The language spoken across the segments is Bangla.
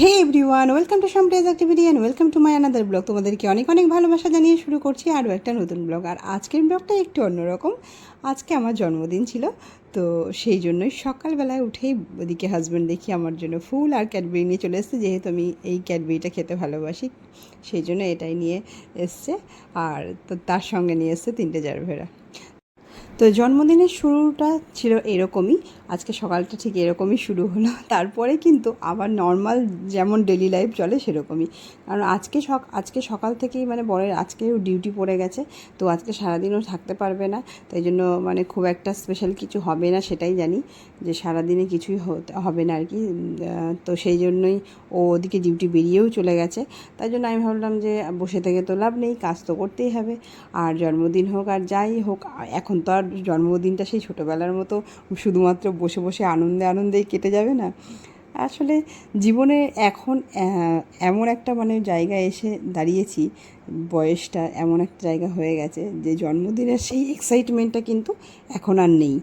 হে এভরিওয়ান ওয়েলকাম টু সাম সামটেজ activity and welcome to my another blog তোমাদেরকে অনেক অনেক ভালোবাসা জানিয়ে শুরু করছি আরও একটা নতুন ব্লগ আর আজকের ব্লগটা একটু অন্যরকম। আজকে আমার জন্মদিন ছিল, তো সেই জন্যই সকালবেলায় উঠেই ওদিকে হাজব্যান্ড দেখি আমার জন্য ফুল আর ক্যাডবেরি নিয়ে চলে এসেছে। যেহেতু আমি এই ক্যাডবেরিটা খেতে ভালোবাসি, সেই জন্য এটাই নিয়ে এসছে। আর তার সঙ্গে নিয়ে এসছে তিনটে জারভেরা তো জন্মদিনের শুরুটা ছিল এরকমই। আজকে সকালটা ঠিক এরকমই শুরু হলো। তারপরে কিন্তু আবার নর্মাল যেমন ডেলি লাইফ চলে সেরকমই। কারণ আজকে সক, আজকে সকাল থেকেই মানে বরের আজকেও ডিউটি পড়ে গেছে। তো আজকে সারাদিনও থাকতে পারবে না। তাই জন্য মানে খুব একটা স্পেশাল কিছু হবে না সেটাই জানি। যে সারাদিনে কিছুই হবে না আর কি তো সেই জন্যই ও ওদিকে ডিউটি বেরিয়েও চলে গেছে। তাই জন্য আমি ভাবলাম যে বসে থেকে তো লাভ নেই, কাজ তো করতেই হবে। আর জন্মদিন হোক আর যাই হোক এখন তো আর জন্মদিনটা সেই ছোটোবেলার মতো শুধুমাত্র বসে বসে আনন্দে আনন্দেই কেটে যাবে না। আসলে জীবনে এখন এমন একটা মানে জায়গায় এসে দাঁড়িয়েছি, বয়সটা এমন একটা জায়গা হয়ে গেছে যে জন্মদিনের সেই এক্সাইটমেন্টটা কিন্তু এখন আর নেই।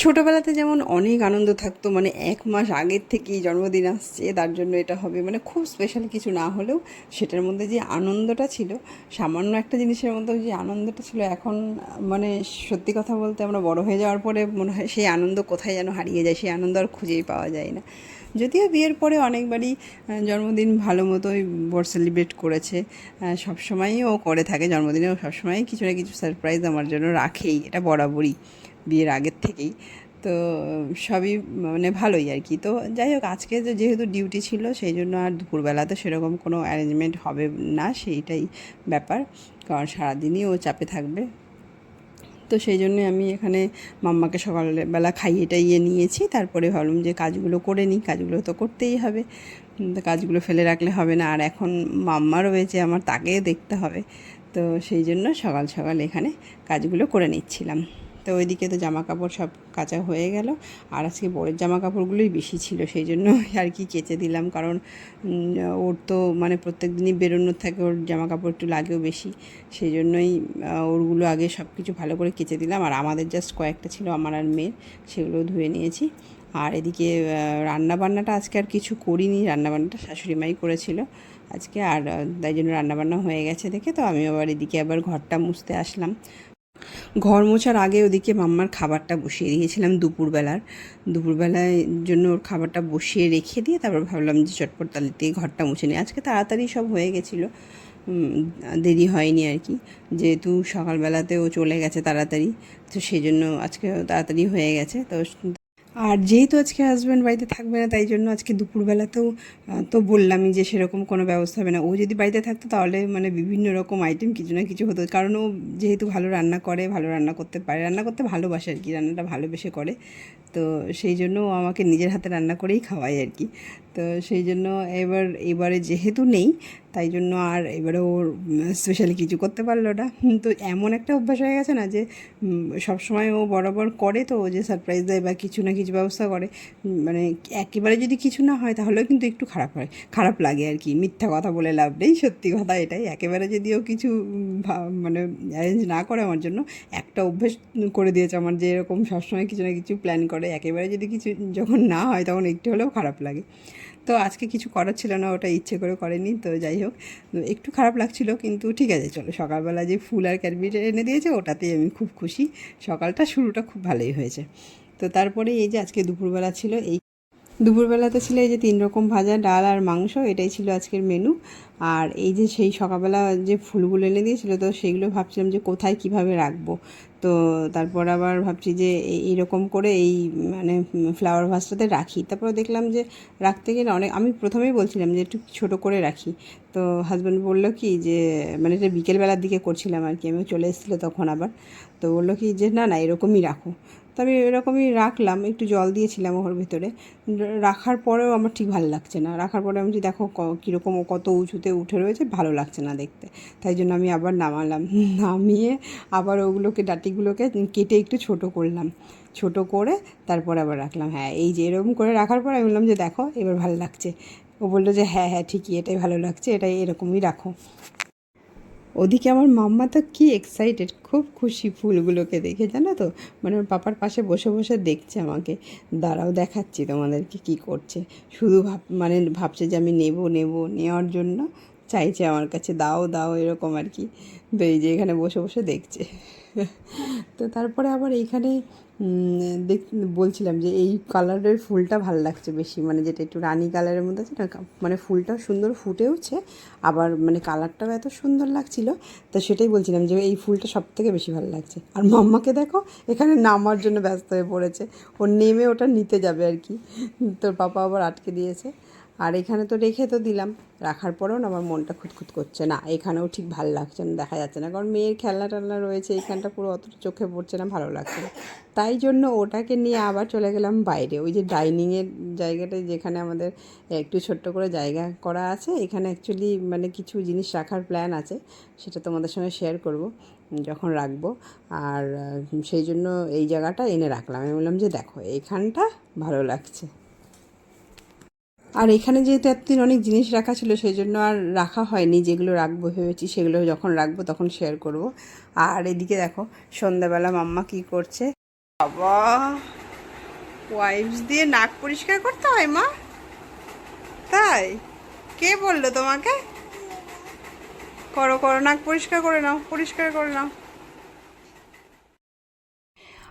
ছোটোবেলাতে যেমন অনেক আনন্দ থাকতো মানে এক মাস আগের থেকেই জন্মদিন আসছে, তার জন্য এটা হবে মানে খুব স্পেশাল কিছু না হলেও সেটার মধ্যে যে আনন্দটা ছিল, সামান্য একটা জিনিসের মধ্যে যে আনন্দটা ছিল, এখন মানে সত্যি কথা বলতে আমরা বড় হয়ে যাওয়ার পরে মনে হয় সেই আনন্দ কোথায় যেন হারিয়ে যায়, সেই আনন্দ আর খুঁজেই পাওয়া যায় না। যদিও বিয়ের পরে অনেকবারই জন্মদিন ভালো মতোই বর সেলিব্রেট করেছে সবসময়ই ও করে থাকে জন্মদিনেও সবসময়ই কিছু না কিছু সারপ্রাইজ আমার জন্য রাখেই, এটা বরাবরই। বিয়ের আগের থেকেই। তো সবই মানে ভালোই আর কি। তো যাই হোক, আজকে যে যেহেতু ডিউটি ছিল, সেই জন্য আর দুপুরবেলাতে সেরকম কোনো অ্যারেঞ্জমেন্ট হবে না, সেইটাই ব্যাপার। কারণ সারাদিনই ও চাপে থাকবে। তো সেই জন্য আমি এখানে মাম্মাকে সকালবেলা খাইয়ে টাইয়ে নিয়েছি। তারপরে ভাবলাম যে কাজগুলো করে নিই, কাজগুলো তো করতেই হবে। কাজগুলো ফেলে রাখলে হবে না। আর এখন মাম্মা রয়েছে আমার, তাকে দেখতে হবে। তো সেই জন্য সকাল সকাল এখানে কাজগুলো করে নিচ্ছিলাম। তো ওইদিকে তো জামা কাপড় সব কাচা হয়ে গেল। আর আজকে বরের জামা কাপড়গুলোই বেশি ছিল, সেই জন্য আর কি কেচে দিলাম। কারণ ওর তো মানে প্রত্যেক দিনই বেরোনোর থাকে, ওর জামা কাপড় একটু লাগেও বেশি। সেই জন্যই ওরগুলো আগে সব কিছু ভালো করে কেচে দিলাম। আর আমাদের জাস্ট কয়েকটা ছিল, আমার আর মেয়ের সেগুলো ধুয়ে নিয়েছি। আর এদিকে রান্নাবান্নাটা আজকে আর কিছু করিনি। রান্না বান্নাটা শাশুড়ি মাই করেছিল আজকে। আর তাই জন্য রান্নাবান্না হয়ে গেছে দেখে। তো আমি আবার এদিকে আবার ঘরটা মুছতে আসলাম। ঘর মোছার আগে ওদিকে মাম্মার খাবারটা বসিয়ে দিয়েছিলাম দুপুরবেলার। দুপুরবেলায় জন্য ওর খাবারটা বসিয়ে রেখে দিয়ে তারপর ভাবলাম যে চটপট তালিতে ঘরটা মুছে নিই। আজকে তাড়াতাড়ি সব হয়ে গেছিল। দেরি হয়নি আর কি। যেহেতু সকালবেলাতে ও চলে গেছে তাড়াতাড়ি, তো সেই জন্য আজকে তাড়াতাড়ি হয়ে গেছে। তো আর যেহেতু আজকে হাজব্যান্ড বাড়িতে থাকবে না, তাই জন্য আজকে দুপুরবেলাতেও তো বললামই যে সেরকম কোনো ব্যবস্থা হবে না। ও যদি বাড়িতে থাকতো তাহলে মানে বিভিন্ন রকম আইটেম কিছু না কিছু হতো। কারণ ও যেহেতু ভালো রান্না করে, ভালো রান্না করতে পারে। রান্না করতে ভালোবাসে আর কি, রান্নাটা ভালোবেসে করে। তো সেই জন্য ও আমাকে নিজের হাতে রান্না করেই খাওয়ায় আর কি। তো সেই জন্য এবার, এবারে যেহেতু নেই, তাই জন্য আর এবারে ওর স্পেশালি কিছু করতে পারল না। তো এমন একটা অভ্যাস হয়ে গেছে না যে সবসময় ও বরাবর করে তো ও যে সারপ্রাইজ দেয় বা কিছু না কিছু ব্যবস্থা করে। মানে একেবারে যদি কিছু না হয় তাহলেও কিন্তু একটু খারাপ হয়। খারাপ লাগে আর কি, মিথ্যা কথা বলে লাভ নেই, সত্যি কথা এটাই। একেবারে যদিও কিছু মানে অ্যারেঞ্জ না করে আমার জন্য, একটা অভ্যেস করে দিয়েছে আমার যে এরকম সবসময় কিছু না কিছু প্ল্যান করে, একেবারে যদি কিছু যখন না হয় তখন একটু হলেও খারাপ লাগে। তো আজকে কিছু করার ছিল না, ওটা ইচ্ছে করে করেনি, তো যাই হোক। একটু খারাপ লাগছিল, কিন্তু ঠিক আছে, চলো সকালবেলা যে ফুল আর ক্যাডবেরি এনে দিয়েছে, ওটাতেই আমি খুব খুশি। সকালটা, শুরুটা খুব ভালোই হয়েছে। তো তারপরে এই যে আজকে দুপুরবেলা ছিল এই দুপুরবেলাতে ছিল এই যে তিন রকম ভাজা, ডাল আর মাংস, এটাই ছিল আজকের মেনু আর এই যে সেই সকালবেলা যে ফুলগুলো এনে দিয়েছিল, তো সেইগুলো ভাবছিলাম যে কোথায় কীভাবে রাখব। তো তারপর আবার ভাবছি যে এই- এইরকম করে এই মানে ফ্লাওয়ার ভাসটাতে রাখি। তারপর দেখলাম যে রাখতে গেলে অনেক আমি প্রথমেই বলছিলাম যে একটু ছোট করে রাখি। তো হাজব্যান্ড বলল কি যে মানে এটা বিকেলবেলার দিকে করছিলাম আর কি, আমি চলে এসেছিল তখন আবার। তো বলল কি যে, না না, এরকমই রাখো। তো আমি এরকমই রাখলাম, একটু জল দিয়েছিলাম ওর ভিতরে। রাখার পরেও আমার ঠিক ভালো লাগছে না। রাখার পরে আমি দেখো কীরকম ও কত উঁচুতে উঠে রয়েছে, ভালো লাগছে না দেখতে। তাই জন্য আমি আবার নামালাম। নামিয়ে আবার ওগুলোকে, ডাটিগুলোকে কেটে একটু ছোট করলাম। ছোট করে তারপর আবার রাখলাম। হ্যাঁ এই যে এরকম করে রাখার পর আমি বললাম যে দেখো, এবার ভালো লাগছে। ও বলল যে হ্যাঁ হ্যাঁ ঠিকই, এটাই ভালো লাগছে, এটাই এরকমই রাখো। ওদিকে আমার মাম্মা তো কী এক্সাইটেড খুব খুশি ফুলগুলোকে দেখে, জানো তো? মানে ওর পাপার পাশে বসে বসে দেখছে আমাকে। দাঁড়াও দেখাচ্ছি তোমাদেরকে কি করছে। শুধু ভাব মানে ভাবছে যে আমি নেব নেব, নেওয়ার জন্য চাইছে আমার কাছে, দাও দাও, এরকম আর কি। তো এই যে এখানে বসে বসে দেখছে। তো তারপরে আবার এইখানে দেখ, বলছিলাম যে এই কালারের ফুলটা ভালো লাগছে বেশি। মানে যেটা একটু রানী কালারের মধ্যে আছে না মানে ফুলটাও সুন্দর ফুটেওছে, আবার মানে কালারটাও এত সুন্দর লাগছিল। তো সেটাই বলছিলাম যে এই ফুলটা সব থেকে বেশি ভালো লাগছে। আর মাম্মাকে দেখো, এখানে নামার জন্য ব্যস্ত হয়ে পড়েছে। ও নেমে ওটা নিতে যাবে আর কি। তোর পাপা আবার আটকে দিয়েছে। আর এখানে তো রেখে তো দিলাম। রাখার পরেও না আমার মনটা খুঁতখুত করছে না। এখানেও ঠিক ভালো লাগছে না, দেখা যাচ্ছে না। কারণ মেয়ের খেলনা টেলনা রয়েছে, এইখানটা পুরো অতটা চোখে পড়ছে না, ভালো লাগছে না। তাই জন্য ওটাকে নিয়ে আবার চলে গেলাম বাইরে। ওই যে ডাইনিংয়ের জায়গাটায় যেখানে আমাদের একটু ছোট্ট করে জায়গা করা আছে, এখানে অ্যাকচুয়ালি মানে কিছু জিনিস রাখার প্ল্যান আছে, সেটা তোমাদের সঙ্গে শেয়ার করব, যখন রাখব। আর সেই জন্য এই জায়গাটা এনে রাখলাম। আমি বললাম যে দেখো, এইখানটা ভালো লাগছে। আর এখানে যেহেতু এতদিন অনেক জিনিস রাখা ছিল সেই জন্য আর রাখা হয়নি। যেগুলো রাখব ভেবেছি, সেগুলো যখন রাখব তখন শেয়ার করব। আর এদিকে দেখো, সন্ধ্যাবেলা মাম্মা কি করছে? বাবা ওয়াইপস দিয়ে নাক পরিষ্কার করতে হয় মা? তাই? কে বলল তোমাকে? করো করো, নাক পরিষ্কার করে নাও, পরিষ্কার করে নাও।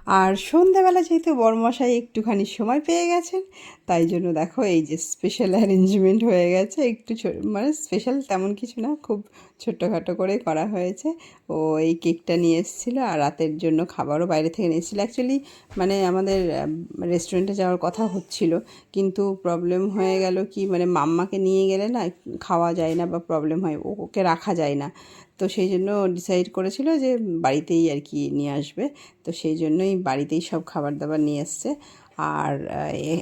আর সন্ধ্যাবেলা যেহেতু বড়মশাই একটুখানি সময় পেয়ে গেছেন তাই জন্য দেখো এই যে স্পেশাল অ্যারেঞ্জমেন্ট হয়ে গেছে। একটু মানে স্পেশাল তেমন কিছু না, খুব ছোট্টখাটো করে করা হয়েছে। ও এই কেকটা নিয়ে এসেছিল আর রাতের জন্য খাবারও বাইরে থেকে নিয়ে এসেছিল। অ্যাকচুয়ালি মানে আমাদের রেস্টুরেন্টে যাওয়ার কথা হচ্ছিল, কিন্তু প্রবলেম হয়ে গেল কি মানে মাম্মাকে নিয়ে গেলে না খাওয়া যায় না বা প্রবলেম হয় ওকে রাখা যায় না। তো সেই জন্য ডিসাইড করেছিল যে বাড়িতেই আর কি নিয়ে আসবে। তো সেই জন্যই বাড়িতেই সব খাবার দাবার নিয়ে এসছে। আর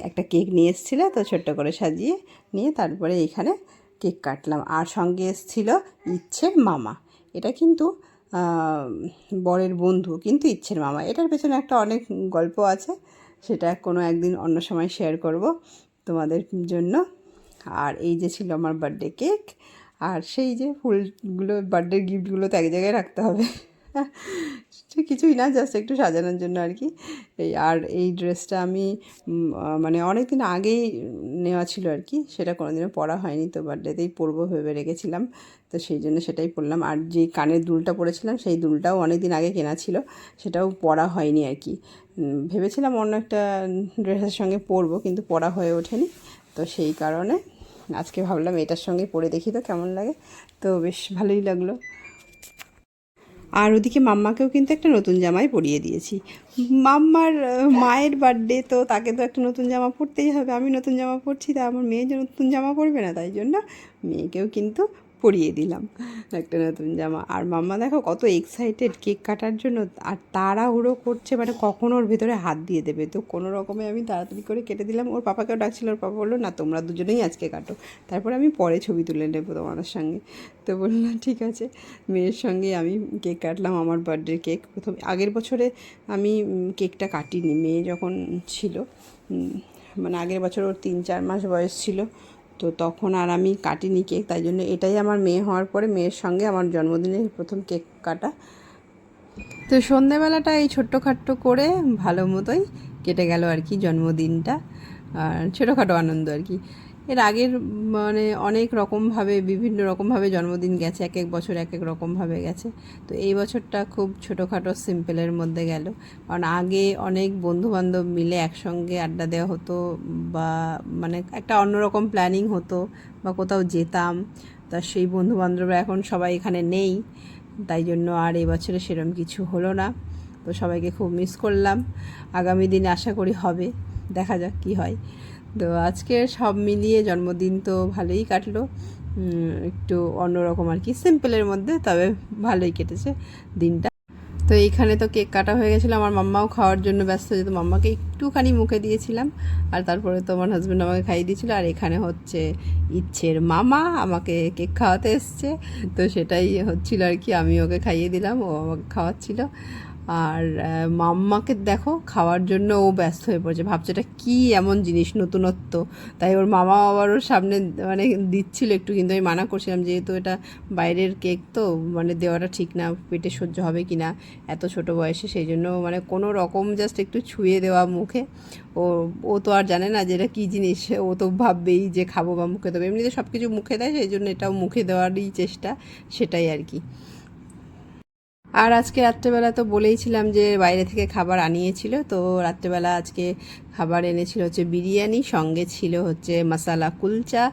একটা কেক নিয়ে এসেছিল তো ছোট্ট করে সাজিয়ে নিয়ে তারপরে এখানে কেক কাটলাম। আর সঙ্গে এসেছিল ইচ্ছের মামা। এটা কিন্তু বরের বন্ধু, কিন্তু ইচ্ছের মামা। এটার পেছনে একটা অনেক গল্প আছে, সেটা কোনো একদিন অন্য সময় শেয়ার করব তোমাদের জন্য। আর এই যে ছিল আমার বার্থডে কেক আর সেই যে ফুলগুলো বার্থডে গিফটগুলো তো এক জায়গায় রাখতে হবে। কিছুই না জাস্ট একটু সাজানোর জন্য আর কি। এই আর এই ড্রেসটা আমি মানে অনেক দিন আগেই নেওয়া ছিল আর কি, সেটা কোনোদিনও পরা হয়নি, তো বার্থডেতেই পরবো ভেবে রেখেছিলাম, তো সেই জন্য সেটাই পরলাম। আর যে কানের দুলটা পরেছিলাম, সেই দুলটাও অনেক দিন আগে কেনা ছিল, সেটাও পরা হয়নি আর কি। ভেবেছিলাম অন্য একটা ড্রেসের সঙ্গে পরবো, কিন্তু পরা হয়ে ওঠেনি, তো সেই কারণে আজকে ভাবলাম এটার সঙ্গে পরে দেখি তো কেমন লাগে, তো বেশ ভালোই লাগল। আর ওদিকে মাম্মাকেও কিন্তু একটা নতুন জামাই পরিয়ে দিয়েছি। মাম্মার মায়ের বার্থডে তো তাকে তো একটা নতুন জামা পরতেই হবে। আমি নতুন জামা পরছি, তা আমার মেয়ে যে নতুন জামা পরবে না, তাই জন্য মেয়েকেও কিন্তু পরিয়ে দিলাম একটা নতুন জামা। আর মাম্মা দেখো কত এক্সাইটেড কেক কাটার জন্য, আর তাড়াহুড়ো করছে মানে কখন ওর ভেতরে হাত দিয়ে দেবে। তো কোনো রকমে আমি তাড়াতাড়ি করে কেটে দিলাম। ওর পাপাকেও ডাকছিল, ওর পাপা বলল, না, তোমরা দুজনেই আজকে কাটো। তারপর আমি পরে ছবি তুলে নেব তোমাদের সঙ্গে। তো বললাম ঠিক আছে। মেয়ের সঙ্গে আমি কেক কাটলাম আমার বার্থডে কেক প্রথম আগের বছরে আমি কেকটা কাটিনি। মেয়ে যখন ছিল মানে আগের বছর ওর তিন চার মাস বয়স ছিল তো তখন আর আমি কাটিনি কেক, তাই জন্য এটাই আমার মেয়ে হওয়ার পরে মেয়ের সঙ্গে আমার জন্মদিনে প্রথম কেক কাটা। তো সন্ধেবেলাটা এই ছোট্টখাট্ট করে ভালো মতোই কেটে গেল আর কি জন্মদিনটা, আর ছোটোখাটো আনন্দ আর কি। এর আগের মানে অনেক রকমভাবে, বিভিন্ন রকমভাবে জন্মদিন গেছে, এক এক বছর এক এক রকমভাবে গেছে। তো এই বছরটা খুব ছোটোখাটো, সিম্পলের মধ্যে গেল। কারণ আগে অনেক বন্ধুবান্ধব মিলে একসঙ্গে আড্ডা দেওয়া হতো বা মানে একটা অন্যরকম প্ল্যানিং হতো বা কোথাও যেতাম। তা সেই বন্ধুবান্ধবরা এখন সবাই এখানে নেই, তাই জন্য আর এই বছরে সেরম কিছু হলো না। তো সবাইকে খুব মিস করলাম। আগামী দিনে আশা করি হবে। দেখা যাক কি হয়। তো আজকে সব মিলিয়ে জন্মদিন তো ভালোই কাটলো। একটু অন্যরকম আর কি। সিম্পলের মধ্যে, তবে ভালোই কেটেছে দিনটা। তো এইখানে তো কেক কাটা হয়ে গেছিল। আমার মাম্মাও খাওয়ার জন্য ব্যস্ত যেত মাম্মাকে একটুখানি মুখে দিয়েছিলাম। আর তারপরে তো আমার হাজব্যান্ড আমাকে খাইয়ে দিয়েছিল। আর এখানে হচ্ছে ইচ্ছের মামা আমাকে কেক খাওয়াতে এসছে। তো সেটাই হচ্ছিল আর কি। আমি ওকে খাইয়ে দিলাম, ও আমাকে খাওয়াচ্ছিল। আর মাম্মাকে দেখো খাওয়ার জন্য ও ব্যস্ত হয়ে পড়েছে। ভাবছে এটা কী এমন জিনিস নতুনত্ব? তাই ওর মামা আবার ওর সামনে মানে দিচ্ছিল একটু, কিন্তু আমি মানা করছিলাম যেহেতু এটা বাইরের কেক তো মানে দেওয়াটা ঠিক না, পেটে সহ্য হবে কি না, এত ছোট বয়সে, সেই জন্য মানে কোনো রকম জাস্ট একটু ছুঁয়ে দেওয়া মুখে। ও ও তো আর জানে না যে এটা কী জিনিস, ও তো ভাববেই যে খাব বা মুখে দেবো। এমনিতে সব কিছু মুখে দেয়, সেই জন্য এটাও মুখে দেওয়ারই চেষ্টা, সেটাই আর কি। আর আজকে রাত্রেবেলা তো বলেইছিলাম যে বাইরে থেকে খাবার আনিয়েছিল, তো রাত্রেবেলা আজকে খাবার এনেছিল হচ্ছে বিরিয়ানি, সঙ্গে ছিল হচ্ছে মশালা কুলচা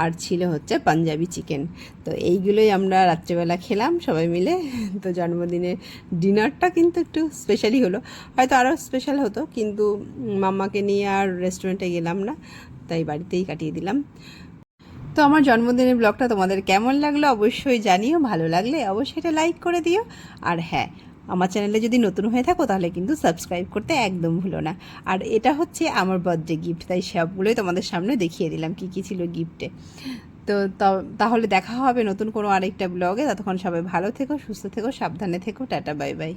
আর ছিল হচ্ছে পাঞ্জাবি চিকেন। তো এইগুলোই আমরা রাত্রেবেলা খেলাম সবাই মিলে। তো জন্মদিনের ডিনারটা কিন্তু একটু স্পেশালি হলো। হয়তো আরও স্পেশাল হতো, কিন্তু মাম্মাকে নিয়ে আর রেস্টুরেন্টে গেলাম না, তাই বাড়িতেই কাটিয়ে দিলাম। তো আমার জন্মদিনের ব্লগটা তোমাদের কেমন লাগল অবশ্যই জানিও, ভালো লাগলে অবশ্যই এটা লাইক করে দিও। আর হ্যাঁ আমার চ্যানেলে যদি নতুন হয়ে থাকো তাহলে কিন্তু সাবস্ক্রাইব করতে একদম ভুলো না। আর এটা হচ্ছে আমার বার্থডে গিফট তাই সবগুলোই তোমাদের সামনে দেখিয়ে দিলাম কি কি ছিল গিফটে তো, তাহলে দেখা হবে নতুন কোনো আরেকটা ব্লগে। ততক্ষণ সবাই ভালো থেকো, সুস্থ থেকো, সাবধানে থেকো, টাটা, বাই বাই।